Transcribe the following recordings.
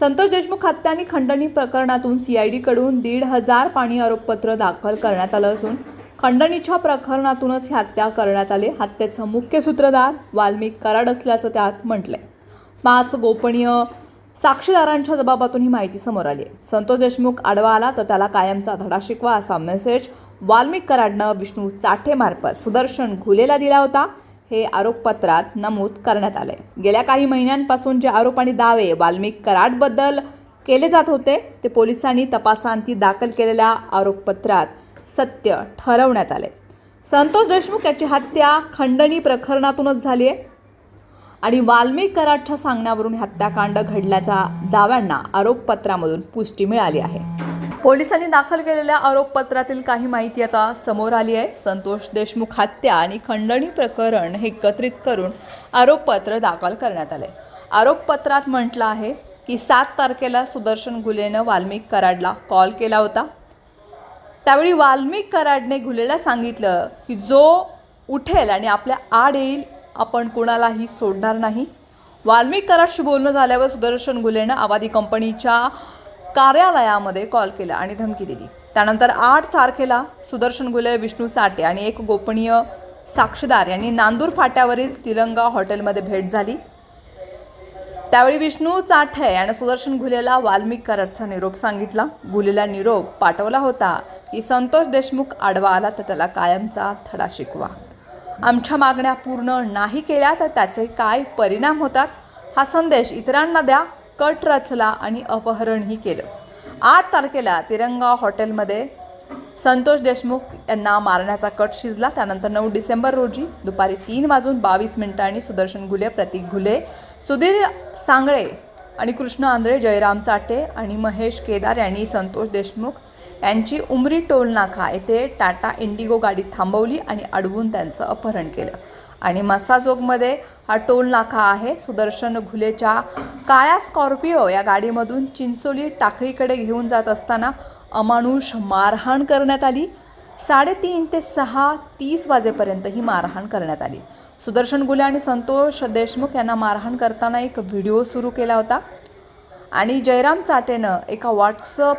संतोष देशमुख हत्या आणि खंडणी प्रकरणातून सीआयडीकडून दीड हजार पाणी आरोपपत्र दाखल करण्यात आलं असून खंडणीच्या प्रकरणातूनच ही हत्या करण्यात आली. हत्येचं मुख्य सूत्रधार वाल्मिक कराड असल्याचं त्यात म्हटलंय. पाच गोपनीय साक्षीदारांच्या जबाबातून ही माहिती समोर आली आहे. संतोष देशमुख आडवा आला तर त्याला कायमचा धडा शिकवा असा मेसेज वाल्मिक कराडनं विष्णू चाठेमार्फत सुदर्शन घुलेला दिला होता. हे आरोपपत्रात नमूद करण्यात आले. गेल्या काही महिन्यांपासून जे आरोप आणि दावे वाल्मिक कराडबद्दल केले जात होते ते पोलिसांनी तपासांती दाखल केलेल्या आरोपपत्रात सत्य ठरवण्यात आले. संतोष देशमुख याची हत्या खंडणी प्रकरणातूनच झाली आहे आणि वाल्मिक कराडच्या सांगण्यावरून हत्याकांड घडल्याच्या दाव्यांना आरोपपत्रामधून पुष्टी मिळाली आहे. पोलिसांनी दाखल केलेल्या आरोपपत्रातील काही माहिती आता समोर आली आहे. संतोष देशमुख हत्या आणि खंडणी प्रकरण हे एकत्रित करून आरोपपत्र दाखल करण्यात आले आरोपपत्रात म्हटलं आहे की सात तारखेला सुदर्शन घुलेनं वाल्मिक कराडला कॉल केला होता. त्यावेळी वाल्मिक कराडने घुलेला सांगितलं की जो उठेल आणि आपल्या आड येईल आपण कोणालाही सोडणार नाही. वाल्मिक कराडशी बोलणं झाल्यावर सुदर्शन घुलेनं आवादी कंपनीच्या कार्यालयामध्ये कॉल केला आणि धमकी दिली. त्यानंतर आठ तारखेला सुदर्शन गुले विष्णू साठे आणि एक गोपनीय साक्षीदार यांनी नांदूर फाट्यावरील तिरंगा हॉटेलमध्ये भेट झाली. त्यावेळी विष्णू चाठे आणि सुदर्शन घुलेला वाल्मिक कराडचा निरोप सांगितला. घुलेला निरोप पाठवला होता की संतोष देशमुख आडवा आला तर त्याला कायमचा थडा शिकवा. आमच्या मागण्या पूर्ण नाही केल्या तर त्याचे काय परिणाम होतात? हा संदेश इतरांना द्या. कट रचला आणि अपहरणही केलं. आठ तारखेला तिरंगा हॉटेलमध्ये संतोष देशमुख यांना मारण्याचा कट शिजला. त्यानंतर नऊ डिसेंबर रोजी दुपारी तीन वाजून बावीस मिनिटांनी सुदर्शन घुले प्रतीक घुले सुधीर सांगळे आणि कृष्ण आंधळे जयराम चाटे आणि महेश केदार यांनी संतोष देशमुख यांची उमरी टोल नाका येथे टाटा इंडिगो गाडी थांबवली आणि अडवून त्यांचं अपहरण केलं. आणि मसाजोगमध्ये हा टोल नाका आहे. सुदर्शन घुलेच्या काळ्या स्कॉर्पिओ या गाडीमधून चिंचोली टाकळीकडे घेऊन जात असताना अमानुष मारहाण करण्यात आली. साडेतीन ते सहा तीस वाजेपर्यंत ही मारहाण करण्यात आली. सुदर्शन गुले आणि संतोष देशमुख यांना मारहाण करताना एक व्हिडिओ सुरू केला होता. आणि जयराम चाटेनं एका व्हॉट्सअप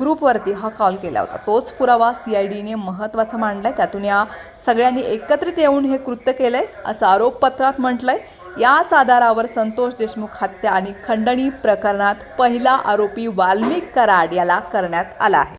ग्रुपवरती हा कॉल केला होता. तोच पुरावा सी आय डीने महत्त्वाचा आहे त्यातून या सगळ्यांनी एकत्रित येऊन हे कृत्य केलं आहे असं आरोपपत्रात म्हटलं आहे याच आधारावर संतोष देशमुख हत्या आणि खंडणी प्रकरणात पहिला आरोपी वाल्मिक कराड याला करण्यात आला आहे.